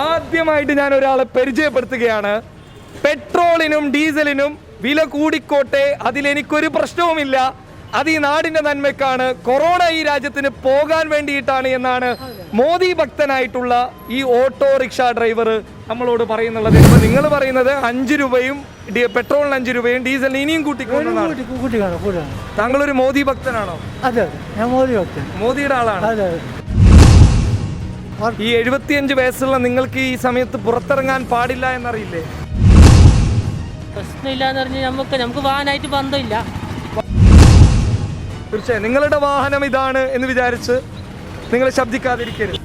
ആദ്യമായിട്ട് ഞാൻ ഒരാളെ പരിചയപ്പെടുത്തുകയാണ്. പെട്രോളിനും ഡീസലിനും വില കൂടിക്കോട്ടെ അതിലെനിക്കൊരു പ്രശ്നവുമില്ല. അത് ഈ നാടിന്റെ നന്മയ്ക്കാണ്. കൊറോണ ഈ രാജ്യത്തിന് പോകാൻ വേണ്ടിയിട്ടാണ് എന്നാണ് മോദി ഭക്തനായിട്ടുള്ള ഈ ഓട്ടോറിക്ഷ ഡ്രൈവർ നമ്മളോട് പറയുന്നുള്ളത്. ഇപ്പൊ നിങ്ങൾ പറയുന്നത് അഞ്ച് രൂപയും പെട്രോളിന് അഞ്ച് രൂപയും ഡീസലിന് ഇനിയും കൂട്ടിക്കൊണ്ടാണ് കൂട്ടി താങ്കൾ ഒരു മോദി ഭക്തനാണോ? അതെ ഞാൻ മോദി ഭക്തൻ. മോദിയുടെ ആളാണ്. അതെ. ഈ എഴുപത്തിയഞ്ച് വയസ്സുള്ള നിങ്ങൾക്ക് ഈ സമയത്ത് പുറത്തിറങ്ങാൻ പാടില്ല എന്നറിയില്ലേ? പ്രശ്നമില്ലാന്ന് പറഞ്ഞ് നമുക്ക് നമുക്ക് വാഹനമായിട്ട് ബന്ധമില്ല. തീർച്ചയായും. നിങ്ങളുടെ വാഹനം ഇതാണ് എന്ന് വിചാരിച്ച് നിങ്ങൾ ശബ്ദിക്കാതിരിക്കരുത്.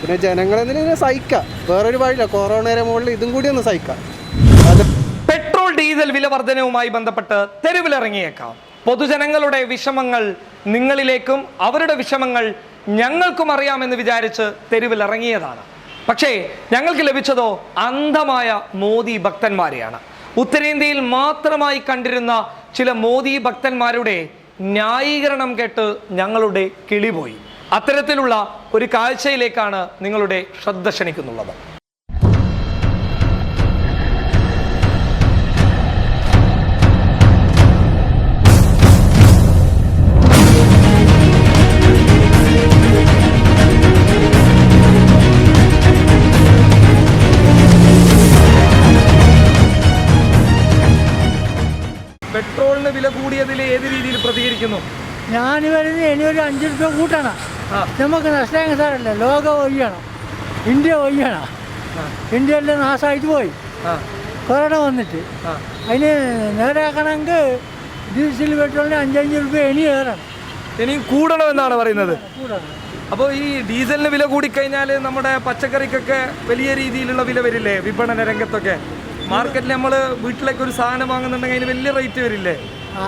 പിന്നെ ജനങ്ങളെ സഹിക്കാം. വേറൊരു വഴിയില്ല. കൊറോണയുടെ മുകളിൽ ഇതും കൂടി ഒന്ന് സഹിക്കാം. പെട്രോൾ ഡീസൽ വില വർധനവുമായി ബന്ധപ്പെട്ട് തെരുവിലിറങ്ങിയേക്കാം. പൊതുജനങ്ങളുടെ വിഷമങ്ങൾ നിങ്ങളിലേക്കും അവരുടെ വിഷമങ്ങൾ ഞങ്ങൾക്കും അറിയാമെന്ന് വിചാരിച്ച് തെരുവിൽ ഇറങ്ങിയതാണ്. പക്ഷേ ഞങ്ങൾക്ക് ലഭിച്ചതോ അന്ധമായ മോദി ഭക്തന്മാരെയാണ്. ഉത്തരേന്ത്യയിൽ മാത്രമായി കണ്ടിരുന്ന ചില മോദി ഭക്തന്മാരുടെ ന്യായീകരണം കേട്ട് ഞങ്ങളുടെ കിളിപോയി. അത്തരത്തിലുള്ള ഒരു കാഴ്ചയിലേക്കാണ് നിങ്ങളുടെ ശ്രദ്ധ ക്ഷണിക്കുന്നുള്ളത്. ഞാൻ വരുന്ന ഇനി ഒരു അഞ്ച് രൂപ കൂട്ടണം. നമുക്ക് നഷ്ടം സാറല്ല ലോകം ഒഴിയണം. ഇന്ത്യ ഒഴിയണം. ഇന്ത്യയിലെ നാശമായിട്ട് പോയി കൊറോണ വന്നിട്ട്. അതിന് നേരാക്കണമെങ്കിൽ ഡീസൽ പെട്രോളിന് അഞ്ചഞ്ച് രൂപ ഇനി കയറണം ഇനിയും കൂടണമെന്നാണ് പറയുന്നത്. അപ്പോൾ ഈ ഡീസലിന് വില കൂടിക്കഴിഞ്ഞാൽ നമ്മുടെ പച്ചക്കറിക്കൊക്കെ വലിയ രീതിയിലുള്ള വില വരില്ലേ? വിപണന രംഗത്തൊക്കെ. മാർക്കറ്റിൽ നമ്മൾ വീട്ടിലേക്ക് ഒരു സാധനം വാങ്ങുന്നുണ്ടെങ്കിൽ അതിന് വലിയ റേറ്റ് വരില്ലേ?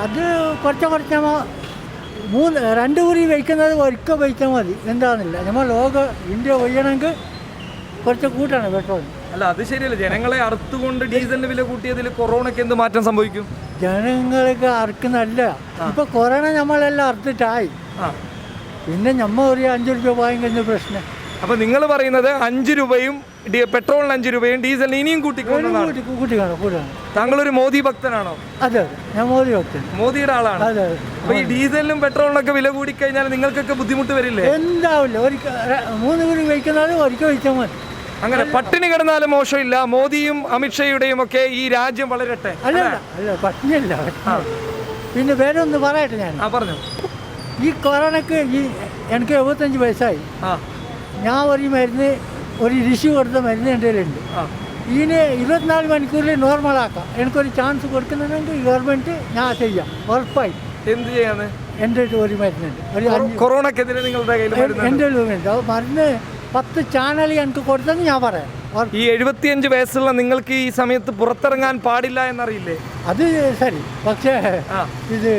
അത് കുറച്ച് കുറച്ച് മൂന്ന് രണ്ട് കുറി വയ്ക്കുന്നത് ഒരിക്കൽ വയ്ക്കാൽ മതി. എന്താണെന്നില്ല നമ്മൾ ലോക ഇന്ത്യ ഒയ്യണമെങ്കിൽ കുറച്ച് കൂട്ടാണ് പെട്രോൾ. അല്ല അത് ശരിയല്ല. ജനങ്ങളെ അറുത്തുകൊണ്ട് ഡീസലിന് വില കൂട്ടിയതിൽ കൊറോണയ്ക്ക് എന്ത് മാറ്റം സംഭവിക്കും? ജനങ്ങൾക്ക് അറുക്കുന്നല്ല ഇപ്പൊ കൊറോണ നമ്മളെല്ലാം അറുത്തിട്ടായി. പിന്നെ നമ്മ ഒരു അഞ്ചു രൂപ വാങ്ങിക്കുന്ന പ്രശ്നം. അപ്പൊ നിങ്ങൾ പറയുന്നത് അഞ്ചു രൂപയും പെട്രോളിന് അഞ്ച് രൂപയും ഡീസലിന് ഇനിയും കൂട്ടിക്കൊണ്ടെന്നാണ് കൂട്ടി കൂട്ടി കാണും കൂട്ടാണ് താങ്കൾ ഒരു മോദി ഭക്തനാണോ? അതെ ഞാൻ മോദി ഭക്തൻ. മോദിയുടെ ആളാണ്. അപ്പൊ ഈ ഡീസലിനും പെട്രോളിനൊക്കെ വില കൂടിക്കഴിഞ്ഞാൽ നിങ്ങൾക്കൊക്കെ ബുദ്ധിമുട്ട് വരില്ലേ? എന്താവില്ല ഒരു മൂന്ന് കൂടി വയ്ക്കുന്നത് ഒരിക്കൽ വയ്ച്ചാൽ മതി. അങ്ങനെ പട്ടിണി കിടന്നാലും മോശമില്ല. മോദിയും അമിത്ഷായുടെയും ഒക്കെ ഈ രാജ്യം വളരട്ടെ. അല്ല അല്ല? പട്ടിണിയല്ല പിന്നെ വേറെ ഒന്ന് പറയട്ടെ ഞാൻ. ആ പറഞ്ഞു. ഈ കൊറോണക്ക് ഈ എനിക്ക് എഴുപത്തഞ്ച് വയസ്സായി. ഞാൻ ഒരു മരുന്ന് ഒരു ഋഷി കൊടുത്ത മരുന്ന് എന്റെ കയ്യിലുണ്ട്. ഇതിന് ഇരുപത്തിനാല് മണിക്കൂറിൽ നോർമലാക്കാം എനിക്കൊരു ചാൻസ് കൊടുക്കുന്നുണ്ടെങ്കിൽ ഗവൺമെന്റ് ഞാൻ ചെയ്യാം. ഉറപ്പായി. എന്ത് ചെയ്യാന്ന് എന്റെ ഒരു മരുന്നുണ്ട്. ഒരു കൊറോണക്കെതിരെ നിങ്ങളുടെ കയ്യിൽ എന്റെ ഉണ്ട് മരുന്ന് പത്ത് ചാനൽ എനിക്ക് കൊടുത്തെന്ന് ഞാൻ പറയാം. ഈ എഴുപത്തിയഞ്ച് വയസ്സുള്ള നിങ്ങൾക്ക് ഈ സമയത്ത് പുറത്തിറങ്ങാൻ പാടില്ല എന്നറിയില്ലേ? അത് ശരി. പക്ഷേ ഇത്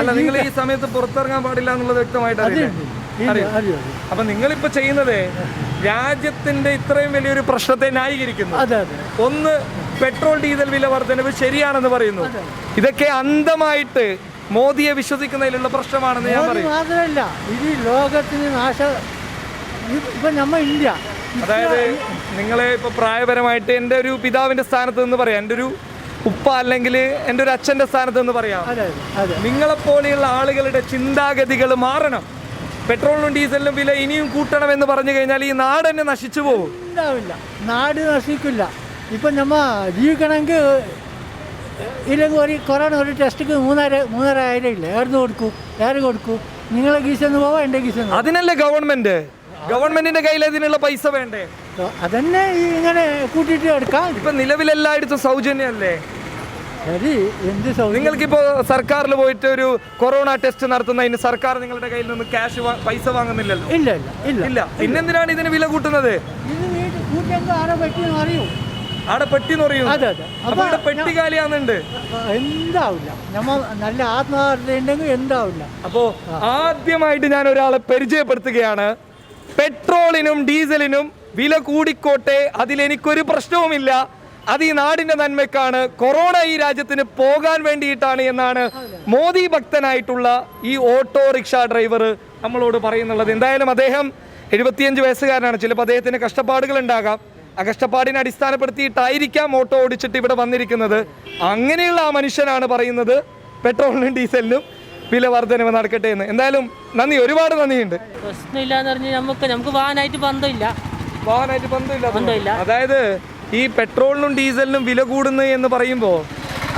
അല്ല നിങ്ങൾ ഈ സമയത്ത് പുറത്തിറങ്ങാൻ പാടില്ല എന്നുള്ളത് വ്യക്തമായിട്ട്. അറിയാം. അപ്പൊ നിങ്ങളിപ്പോ ചെയ്യുന്നത് രാജ്യത്തിന്റെ ഇത്രയും വലിയൊരു പ്രശ്നത്തെ ന്യായീകരിക്കുന്നു. ഒന്ന് പെട്രോൾ ഡീസൽ വില വർധനവ് ശരിയാണെന്ന് പറയുന്നു. ഇതൊക്കെ അന്ധമായിട്ട് മോദിയെ വിശ്വസിക്കുന്നതിലുള്ള പ്രശ്നമാണെന്ന് ഞാൻ പറയും. മാത്രമല്ല ഇത് ലോകത്തിന് നാശ ഇപ്പൊ നമ്മ ഇന്ത്യ. അതായത് നിങ്ങളെ ഇപ്പൊ പ്രായപരമായിട്ട് എന്റെ ഒരു പിതാവിന്റെ സ്ഥാനത്ത് നിന്ന് പറയാം. എന്റെ ഒരു ഉപ്പ അല്ലെങ്കിൽ എന്റെ ഒരു അച്ഛന്റെ സ്ഥാനത്ത് നിന്ന് പറയാം. നിങ്ങളെപ്പോലെയുള്ള ആളുകളുടെ ചിന്താഗതികൾ മാറണം. പെട്രോളിനും ഡീസലിനും വില ഇനിയും കൂട്ടണം എന്ന് പറഞ്ഞു കഴിഞ്ഞാൽ ഈ നാട് തന്നെ നശിച്ചു പോകും. ഉണ്ടാവില്ല നാട് നശിക്കില്ല. ഇപ്പൊ നമ്മ ജീവിക്കണമെങ്കിൽ ഇല്ലെങ്കിൽ ഒരു കൊറോണ ഒരു ടെസ്റ്റിക്ക് മൂന്നര മൂന്നരായിരം ഇല്ല? ഏർന്ന് കൊടുക്കൂ? ഏറെ കൊടുക്കൂ? നിങ്ങളെ ഗീസെന്ന് പോവാ എന്റെ ഗീസെന്ന് അതിനല്ലേ ഗവൺമെന്റ്? ഗവൺമെന്റിന്റെ കയ്യിൽ അതിനുള്ള പൈസ വേണ്ടേ? അതന്നെ ഇങ്ങനെ കൂട്ടിയിട്ട് എടുക്കാം. ഇപ്പൊ നിലവിലെല്ലായിടത്തും സൗജന്യമല്ലേ? ശരി എന്ത് സൗകര്യം? നിങ്ങൾക്കിപ്പോ സർക്കാരിൽ പോയിട്ട് ഒരു കൊറോണ ടെസ്റ്റ് നടത്തുന്നതിന് സർക്കാർ നിങ്ങളുടെ കയ്യിൽ നിന്ന് ക്യാഷ് പൈസ വാങ്ങുന്നില്ലല്ലോ? ഇല്ല ഇല്ല ഇല്ല. ഇല്ല. പിന്നെന്തിനാണ് ഇതിന് വില കൂട്ടുന്നത്? അവിടെ പെട്ടി എന്ന് പറയും. അതെ അപ്പൊ ഇവിടെ പെട്ടി കാലിയാന്നുണ്ട്. എന്താവില്ല. നമ്മ നല്ല ആത്മാർത്ഥതയുണ്ടെങ്കിൽ എന്താവില്ല. അപ്പോ ആദ്യമായിട്ട് ഞാൻ ഒരാളെ പരിചയപ്പെടുത്തുകയാണ്. പെട്രോളിനും ഡീസലിനും വില കൂടിക്കോട്ടെ അതിലെനിക്കൊരു പ്രശ്നവുമില്ല. അത് ഈ നാടിന്റെ നന്മയ്ക്കാണ്. കൊറോണ ഈ രാജ്യത്തിന് പോകാൻ വേണ്ടിയിട്ടാണ് എന്നാണ് മോദി ഭക്തനായിട്ടുള്ള ഈ ഓട്ടോറിക്ഷ ഡ്രൈവർ നമ്മളോട് പറയുന്നുള്ളത്. എന്തായാലും അദ്ദേഹം എഴുപത്തിയഞ്ച് വയസ്സുകാരനാണ്. ചിലപ്പോൾ അദ്ദേഹത്തിന് കഷ്ടപ്പാടുകൾ ഉണ്ടാകാം. ആ കഷ്ടപ്പാടിനെ അടിസ്ഥാനപ്പെടുത്തിയിട്ടായിരിക്കാം ഓട്ടോ ഓടിച്ചിട്ട് ഇവിടെ വന്നിരിക്കുന്നത്. അങ്ങനെയുള്ള ആ മനുഷ്യനാണ് പറയുന്നത്. പെട്രോളിനും ഡീസലിനും വില വർധനവ് നടക്കട്ടെ എന്ന്. എന്തായാലും നന്ദി. ഒരുപാട് നന്ദിയുണ്ട്. പ്രശ്നമില്ല എന്ന് പറഞ്ഞാൽ നമുക്ക് നമുക്ക് വാഹനമായിട്ട് ബന്ധമില്ല. വാഹനമായിട്ട് ബന്ധമില്ല. ബന്ധമില്ല. അതായത് ഈ പെട്രോളിനും ഡീസലിനും വില കൂടുന്നു എന്ന് പറയുമ്പോൾ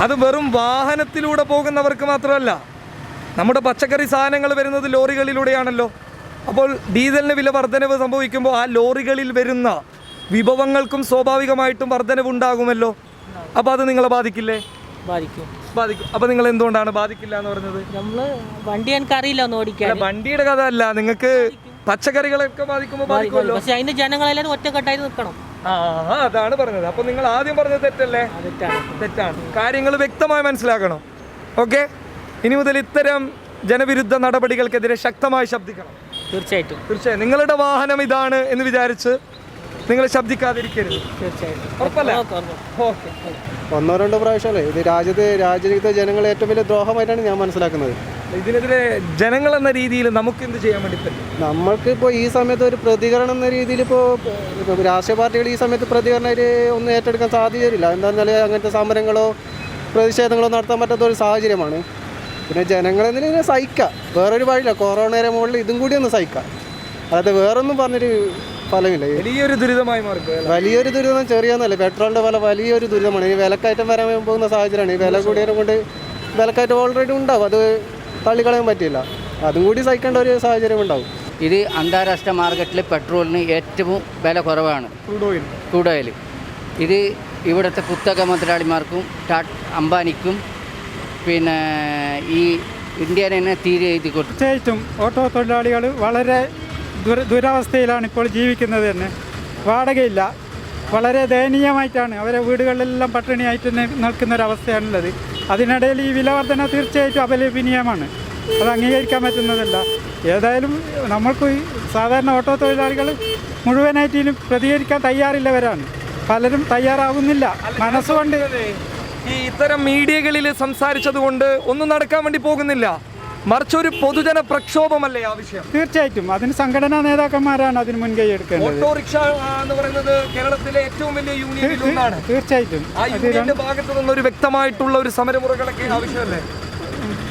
അത് വെറും വാഹനത്തിലൂടെ പോകുന്നവർക്ക് മാത്രമല്ല നമ്മുടെ പച്ചക്കറി സാധനങ്ങൾ വരുന്നത് ലോറികളിലൂടെയാണല്ലോ. അപ്പോൾ ഡീസലിന് വില വർധനവ് സംഭവിക്കുമ്പോൾ ആ ലോറികളിൽ വരുന്ന വിഭവങ്ങൾക്കും സ്വാഭാവികമായിട്ടും വർധനവ് ഉണ്ടാകുമല്ലോ. അപ്പോൾ അത് നിങ്ങളെ ബാധിക്കില്ലേ? ബാധിക്കും. ബാധിക്കും. അപ്പോൾ നിങ്ങൾ എന്തുകൊണ്ടാണ് ബാധിക്കില്ല എന്ന് പറഞ്ഞത്? നമ്മൾ വണ്ടി എനിക്ക് അറിയില്ല ഒന്ന് ഓടിക്കാൻ. വണ്ടിയുടെ കഥ അല്ല. നിങ്ങൾക്ക് പച്ചക്കറികളൊക്കെ ബാധിക്കുമ്പോൾ ബാധിക്കുമല്ലോ. പക്ഷെ ജനങ്ങളെല്ലാവരും ഒറ്റക്കെട്ടായിട്ട് നിൽക്കണം. ആ അതാണ് പറഞ്ഞത്. അപ്പൊ നിങ്ങൾ ആദ്യം പറഞ്ഞത് തെറ്റല്ലേ? തെറ്റാണ്. കാര്യങ്ങൾ വ്യക്തമായി മനസ്സിലാക്കണം. ഓക്കെ? ഇനി മുതൽ ഇത്തരം ജനവിരുദ്ധ നടപടികൾക്കെതിരെ ശക്തമായി ശബ്ദിക്കണം. തീർച്ചയായിട്ടും. തീർച്ചയായും. നിങ്ങളുടെ വാഹനം ഇതാണ് എന്ന് വിചാരിച്ച് നിങ്ങൾ ശബ്ദിക്കാതിരിക്കരുത്. തീർച്ചയായിട്ടും. ഒന്നോ രണ്ടോ പ്രാവശ്യമല്ലേ? ഇത് രാജ്യത്തെ രാജ്യത്തെ ജനങ്ങളെ ഏറ്റവും വലിയ ദ്രോഹമായിട്ടാണ് ഞാൻ മനസ്സിലാക്കുന്നത്. ഇതിനെതിരെ ജനങ്ങൾ എന്ന രീതിയിൽ നമുക്ക് എന്ത് ചെയ്യാൻ വേണ്ടി പറ്റും? നമ്മൾക്ക് ഇപ്പോൾ ഈ സമയത്ത് ഒരു പ്രതികരണം എന്ന രീതിയിൽ ഇപ്പോൾ രാഷ്ട്രീയ പാർട്ടികൾ ഈ സമയത്ത് പ്രതികരണം ഒന്നും ഏറ്റെടുക്കാൻ സാധ്യതയില്ല. എന്താണെന്ന് വെച്ചാൽ അങ്ങനത്തെ സമരങ്ങളോ പ്രതിഷേധങ്ങളോ നടത്താൻ പറ്റാത്ത ഒരു സാഹചര്യമാണ്. പിന്നെ ജനങ്ങളെന്തിനും ഇതിനെ സഹിക്കുക വേറൊരു വഴിയില്ല. കൊറോണയുടെ മുകളിൽ ഇതും കൂടി ഒന്ന് സഹിക്കുക അതായത് വേറൊന്നും പറഞ്ഞൊരു ഫലമില്ല. വലിയൊരു ദുരിതമായി മാറും. വലിയൊരു ദുരിതം ചെറിയൊന്നുമല്ല പെട്രോളിന്റെ വില വലിയൊരു ദുരിതമാണ്. ഈ വിലക്കയറ്റം വരാൻ പോകുന്ന സാഹചര്യമാണ്. ഈ വില കൂടിയതിനെ കൊണ്ട് വിലക്കയറ്റം ഓൾറെഡി ഉണ്ടാവും. അത് തള്ളിക്കളയാൻ പറ്റില്ല അതും കൂടി സഹിക്കേണ്ട ഒരു സാഹചര്യം ഉണ്ടാവും. ഇത് അന്താരാഷ്ട്ര മാർക്കറ്റിൽ പെട്രോളിന് ഏറ്റവും വില കുറവാണ്. Crude oil. Crude oil. ഇത് ഇവിടുത്തെ കുത്തക മുതലാളിമാർക്കും അംബാനിക്കും പിന്നെ ഈ ഇന്ത്യനെ തന്നെ തീരെ എഴുതി കൊടുത്തു. തീർച്ചയായിട്ടും ഓട്ടോ തൊഴിലാളികൾ വളരെ ദുര ദുരവസ്ഥയിലാണ് ഇപ്പോൾ ജീവിക്കുന്നത് തന്നെ. വാടകയില്ല. വളരെ ദയനീയമായിട്ടാണ് അവരെ വീടുകളിലെല്ലാം പട്ടിണിയായിട്ട് നിൽക്കുന്ന ഒരവസ്ഥയാണുള്ളത് അതിനിടയിൽ ഈ വിലവർധന തീർച്ചയായിട്ടും അപലപനീയമാണ്. അത് അംഗീകരിക്കാൻ പറ്റുന്നതല്ല. ഏതായാലും നമ്മൾക്ക് സാധാരണ ഓട്ടോ തൊഴിലാളികൾ മുഴുവനായിട്ട് ഇനി പ്രതികരിക്കാൻ തയ്യാറില്ലവരാണ്. പലരും തയ്യാറാവുന്നില്ല. മനസ്സുകൊണ്ട് ഈ ഇത്തരം മീഡിയകളിൽ സംസാരിച്ചതുകൊണ്ട് ഒന്നും നടക്കാൻ വേണ്ടി പോകുന്നില്ല. മറിച്ച് ഒരു പൊതുജന പ്രക്ഷോഭമല്ലേ ആവശ്യം തീർച്ചയായിട്ടും. അതിന് സംഘടനാ നേതാക്കന്മാരാണ് അതിന് മുൻകൈ എടുക്കേണ്ടത്. ഓട്ടോറിക്ഷ എന്ന് പറയുന്നത് കേരളത്തിലെ ഏറ്റവും വലിയ യൂണിയനിൽ ഒന്നാണ്. തീർച്ചയായിട്ടും. ആ യൂണിയന്റെ ഭാഗത്ത് നിന്നൊരു ഒരു വ്യക്തമായിട്ടുള്ള ഒരു സമരമുറകളൊക്കെ ആവശ്യമല്ലേ?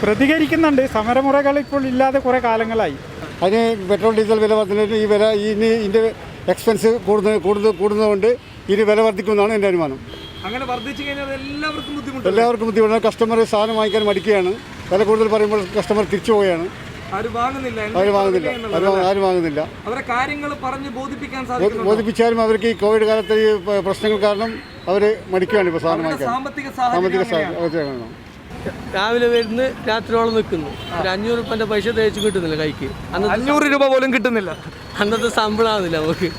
പ്രതികരിക്കുന്നുണ്ട്. സമരമുറകൾ ഇപ്പോൾ ഇല്ലാതെ കുറെ കാലങ്ങളായി. അതിന് പെട്രോൾ ഡീസൽ വില വർധനവിന് ഈ വില ഇനി ഇതിന്റെ എക്സ്പെൻസ് കൂടുന്ന കൂടുന്ന കൂടുന്നതുകൊണ്ട് ഇനി വില വർദ്ധിക്കുമെന്നാണ് എന്റെ അനുമാനം. അങ്ങനെ വർദ്ധിച്ചു കഴിഞ്ഞാൽ എല്ലാവർക്കും ബുദ്ധിമുട്ട് എല്ലാവർക്കും ബുദ്ധിമുട്ടാണ്. കസ്റ്റമർ സാധനം വാങ്ങിക്കാൻ മടിക്കുകയാണ്. വില കൂടുതൽ പറയുമ്പോൾ കസ്റ്റമർ തിരിച്ചു പോവുകയാണ്. ആരും വാങ്ങുന്നില്ല. ആരും വാങ്ങുന്നില്ല. ആരും ആരും വാങ്ങുന്നില്ല. അവരെ കാര്യങ്ങൾ പറഞ്ഞ് ബോധിപ്പിക്കാൻ ബോധിപ്പിച്ചാലും അവർക്ക് ഈ കോവിഡ് കാലത്തെ ഈ പ്രശ്നങ്ങൾ കാരണം അവർ മടിക്കുകയാണ് ഇപ്പോൾ സാധനം വാങ്ങിക്കാൻ. സാമ്പത്തിക സാമ്പത്തിക സാഹചര്യം രാവിലെ വരുന്ന് രാത്രിയോളം നിൽക്കുന്നു. ഒരു അഞ്ഞൂറ് രൂപന്റെ പൈസ തേച്ച് കിട്ടുന്നില്ല കൈക്ക്. അന്നത്തെ അഞ്ഞൂറ് രൂപ പോലും കിട്ടുന്നില്ല. അന്നത്തെ ശമ്പളമാകുന്നില്ല നമുക്ക്.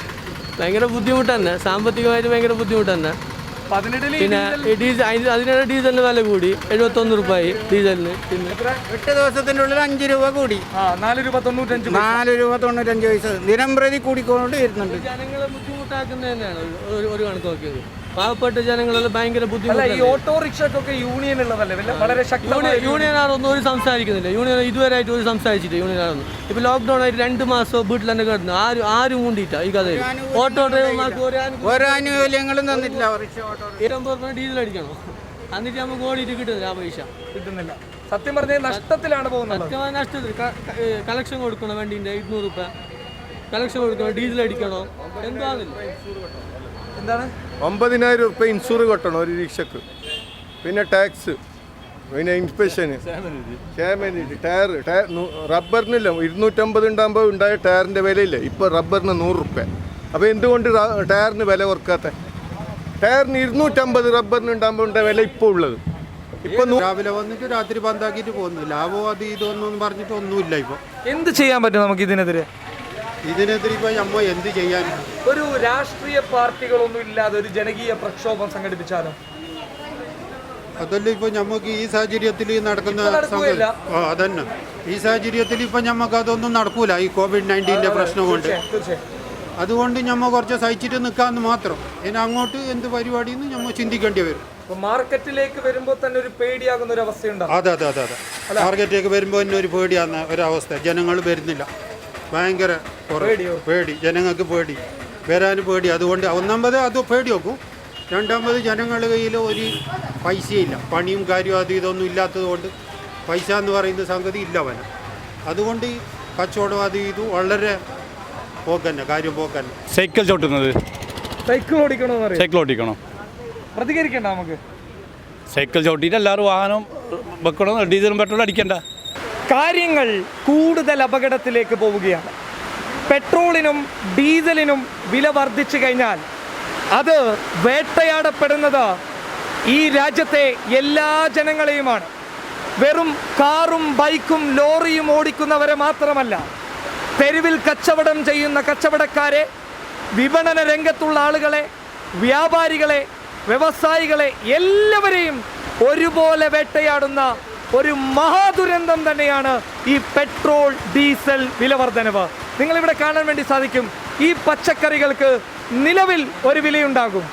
ഭയങ്കര ബുദ്ധിമുട്ട് തന്നെ. സാമ്പത്തികമായിട്ട് ഭയങ്കര ബുദ്ധിമുട്ട് തന്നെ. അപ്പൊ അതിനിടയിൽ ഈ പിന്നെ ഡീസൽ ഈ ഡീസൽ അതിന് അതിനിടെ ഡീസലിന് വില കൂടി. എഴുപത്തൊന്ന് രൂപയായി ഡീസലിന്. പിന്നെ എട്ട് ദിവസത്തിന്റെ ഉള്ളിൽ അഞ്ച് രൂപ കൂടി. ആ നാല് രൂപ തൊണ്ണൂറ്റഞ്ച്. നാല് രൂപ തൊണ്ണൂറ്റഞ്ച് പൈസ. ദിനം പ്രതി കൂടിക്കൊണ്ട് വരുന്നുണ്ട്. ജനങ്ങളെ ബുദ്ധിമുട്ടാക്കുന്നത് തന്നെയാണ് ഒരു ഒരു കണക്ക് നോക്കിയത്. പാവപ്പെട്ട ജനങ്ങളെല്ലാം ഭയങ്കര ബുദ്ധിമുട്ട് ഈ ഓട്ടോറിക്ഷക്കൊക്കെ യൂണിയൻ ഉള്ളതല്ലേ? വളരെ ശക്തമായ യൂണിയൻ ആണൊന്നും ഒരു സംസാരിക്കുന്നില്ല. യൂണിയൻ ഇതുവരെയായിട്ട് ഒരു സംസാരിച്ചിട്ട് യൂണിയനാണൊന്നും ഇപ്പൊ ലോക്ക്ഡൌൺ ആയിട്ട് രണ്ട് മാസം വീട്ടിൽ തന്നെ കിടന്നു ആരും ആരും കൊണ്ടിട്ടാ ഈ കഥയിൽ. ഓട്ടോ ഡ്രൈവർമാർക്ക് ഒരു ആനുകൂല്യങ്ങളും തന്നിട്ടില്ല ഇരുപത് രൂപ ഡീസൽ അടിക്കണോ. എന്നിട്ട് നമുക്ക് ഓടിയിട്ട് കിട്ടുന്നില്ല ആ പൈസ. കിട്ടുന്നില്ല. സത്യം പറഞ്ഞാൽ നഷ്ടത്തിലാണ് പോകുന്നത്. നഷ്ടത്തിൽ. കളക്ഷൻ കൊടുക്കണം വണ്ടീന്റെ ഇരുന്നൂറ് രൂപ കളക്ഷൻ കൊടുക്കണം? ഡീസൽ അടിക്കണോ? എന്താന്നില്ല എന്താണ്? ഒമ്പതിനായിരം റുപ്യ ഇൻഷൂർ കെട്ടണം ഒരു രിക്ഷക്ക്. പിന്നെ ടാക്സ് പിന്നെ ഇൻസ്പെക്ഷന് ക്ഷേമനിധി. ടയർ ടയർ റബ്ബറിനില്ല ഇരുന്നൂറ്റമ്പത് ഉണ്ടാകുമ്പോൾ ഉണ്ടായ ടയറിന്റെ വിലയില്ല? ഇപ്പോൾ റബ്ബറിന് നൂറ് റുപ്യ. അപ്പോൾ എന്തുകൊണ്ട് ടയറിന് വില കുറക്കാത്ത? ടയറിന് ഇരുന്നൂറ്റമ്പത് റബ്ബറിന് ഉണ്ടാകുമ്പോൾ ഉണ്ടായ വില ഇപ്പോൾ ഉള്ളത്. ഇപ്പം രാവിലെ വന്നിട്ട് രാത്രി ബന്ധാക്കിയിട്ട് പോകുന്നു ലാഭം അത് ഇതൊന്നും പറഞ്ഞിട്ട് ഒന്നുമില്ല ഇപ്പോൾ എന്ത് ചെയ്യാൻ പറ്റും നമുക്ക് ഇതിനെതിരെ? ഇതിനെതിരെ ഇപ്പോൾ നമ്മൾ എന്ത് ചെയ്യാൻ? ഒരു രാഷ്ട്രീയ പാർട്ടികളൊന്നും ഇല്ലാതെ ഒരു ജനകീയ പ്രക്ഷോഭം സംഘടിപ്പിച്ചാലോ? അതല്ല ഇപ്പോൾ നമുക്ക് ഈ സാഹചര്യത്തിൽ നടക്കുന്ന ഇപ്പൊ അതന്നെ. ഈ സാഹചര്യത്തിൽ ഇപ്പൊ നമുക്ക് അതൊന്നും നടക്കൂല ഈ കോവിഡ് നയന്റീന്റെ പ്രശ്നം കൊണ്ട്. അതുകൊണ്ട് ഞമ്മ കുറച്ച് സഹിച്ചിട്ട് നിൽക്കാമെന്ന് മാത്രം. ഇനി അങ്ങോട്ട് എന്ത് പരിപാടിയെന്ന് ഞമ്മ ചിന്തിക്കേണ്ടി വരും. മാർക്കറ്റിലേക്ക് വരുമ്പോൾ തന്നെ ഒരു പേടിയാകുന്ന ഒരു അവസ്ഥയുണ്ടാവും. അതെ അതെ അതെ അതെ. മാർക്കറ്റിലേക്ക് വരുമ്പോൾ തന്നെ ഒരു പേടിയാകുന്ന ഒരവസ്ഥ. ജനങ്ങൾ വരുന്നില്ല. ഭയങ്കര പേടി. ജനങ്ങൾക്ക് പേടി. വരാൻ പേടി. അതുകൊണ്ട് ഒന്നാമത് അത് പേടി വെക്കും രണ്ടാമത് ജനങ്ങളുടെ കയ്യിൽ ഒരു പൈസയില്ല. പണിയും കാര്യവും അത് ഇതൊന്നും ഇല്ലാത്തത് കൊണ്ട് പൈസ എന്ന് പറയുന്ന സംഗതി ഇല്ല വന അതുകൊണ്ട് ഈ കച്ചവടം അത് ഇത് വളരെ പോക്കന്നെ കാര്യം പോക്കന്നെ. സൈക്കിൾ ചോട്ടുന്നത് സൈക്കിൾ ഓടിക്കണോ സൈക്കിൾ ഓടിക്കണോ? പ്രതികരിക്കണ്ട നമുക്ക്. സൈക്കിൾ ചവിട്ടിയിട്ട് എല്ലാവരും വാഹനം വെക്കണം? ഡീസലും പെട്രോളും അടിക്കണ്ട. കാര്യങ്ങൾ കൂടുതൽ അപകടത്തിലേക്ക് പോവുകയാണ്. പെട്രോളിനും ഡീസലിനും വില വർദ്ധിച്ചു കഴിഞ്ഞാൽ അത് വേട്ടയാടപ്പെടുന്നത് ഈ രാജ്യത്തെ എല്ലാ ജനങ്ങളെയുമാണ്. വെറും കാറും ബൈക്കും ലോറിയും ഓടിക്കുന്നവരെ മാത്രമല്ല തെരുവിൽ കച്ചവടം ചെയ്യുന്ന കച്ചവടക്കാരെ വിപണന രംഗത്തുള്ള ആളുകളെ വ്യാപാരികളെ വ്യവസായികളെ എല്ലാവരെയും ഒരുപോലെ വേട്ടയാടുന്ന ഒരു മഹാദുരന്തം തന്നെയാണ് ഈ പെട്രോൾ ഡീസൽ വില വർധനവ് നിങ്ങളിവിടെ കാണാൻ വേണ്ടി സാധിക്കും ഈ പച്ചക്കറികൾക്ക് നിലവിൽ ഒരു വിലയുണ്ടാകും.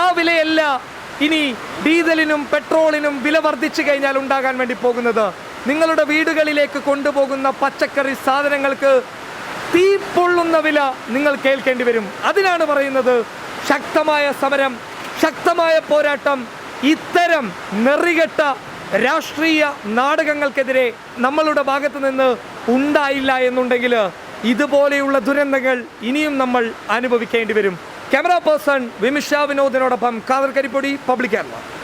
ആ വിലയല്ല ഇനി ഡീസലിനും പെട്രോളിനും വില വർദ്ധിച്ചു കഴിഞ്ഞാൽ ഉണ്ടാകാൻ വേണ്ടി പോകുന്നത്. നിങ്ങളുടെ വീടുകളിലേക്ക് കൊണ്ടുപോകുന്ന പച്ചക്കറി സാധനങ്ങൾക്ക് തീ പൊള്ളുന്ന വില നിങ്ങൾ കേൾക്കേണ്ടി വരും. അതിനാണ് പറയുന്നത് ശക്തമായ സമരം ശക്തമായ പോരാട്ടം ഇത്തരം നെറികെട്ട രാഷ്ട്രീയ നാടകങ്ങൾക്കെതിരെ നമ്മളുടെ ഭാഗത്ത് നിന്ന് ഉണ്ടായില്ല എന്നുണ്ടെങ്കിൽ ഇതുപോലെയുള്ള ദുരന്തങ്ങൾ ഇനിയും നമ്മൾ അനുഭവിക്കേണ്ടി വരും. ക്യാമറ പേഴ്സൺ വിമിഷ വിനോദിനോടൊപ്പം കാതർ കരിപ്പൊടി പബ്ലിക് കേരള.